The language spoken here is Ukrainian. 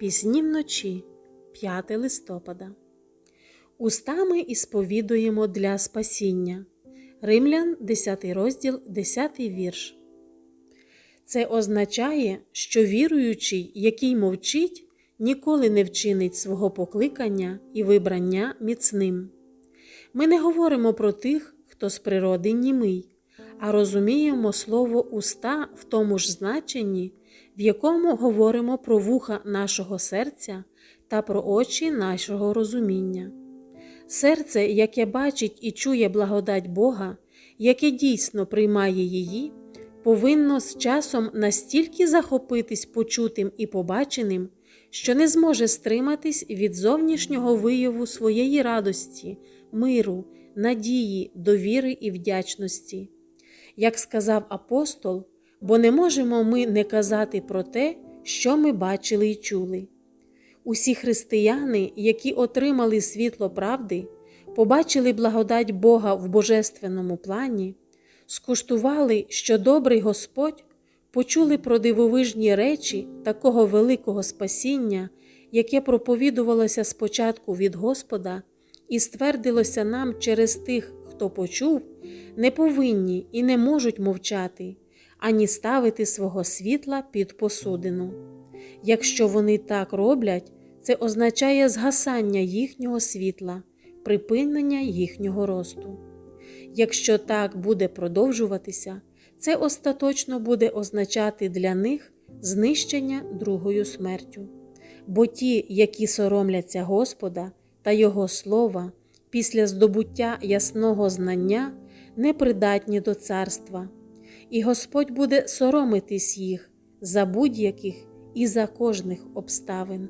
Пісні вночі, 5 листопада. Устами ісповідуємо для спасіння. Римлян, 10 розділ, 10 вірш. Це означає, що віруючий, який мовчить, ніколи не вчинить свого покликання і вибрання міцним. Ми не говоримо про тих, хто з природи німий, а розуміємо слово уста в тому ж значенні, в якому говоримо про вуха нашого серця та про очі нашого розуміння. Серце, яке бачить і чує благодать Бога, яке дійсно приймає її, повинно з часом настільки захопитись почутим і побаченим, що не зможе стриматись від зовнішнього вияву своєї радості, миру, надії, довіри і вдячності. Як сказав апостол, бо не можемо ми не казати про те, що ми бачили й чули. Усі християни, які отримали світло правди, побачили благодать Бога в божественному плані, скуштували, що добрий Господь, почули про дивовижні речі такого великого спасіння, яке проповідувалося спочатку від Господа і ствердилося нам через тих, хто почув, не повинні і не можуть мовчати, ані ставити свого світла під посудину. Якщо вони так роблять, це означає згасання їхнього світла, припинення їхнього росту. Якщо так буде продовжуватися, це остаточно буде означати для них знищення другою смертю. Бо ті, які соромляться Господа та Його Слова після здобуття ясного знання, непридатні до царства, і Господь буде соромитись їх за будь-яких і за кожних обставин.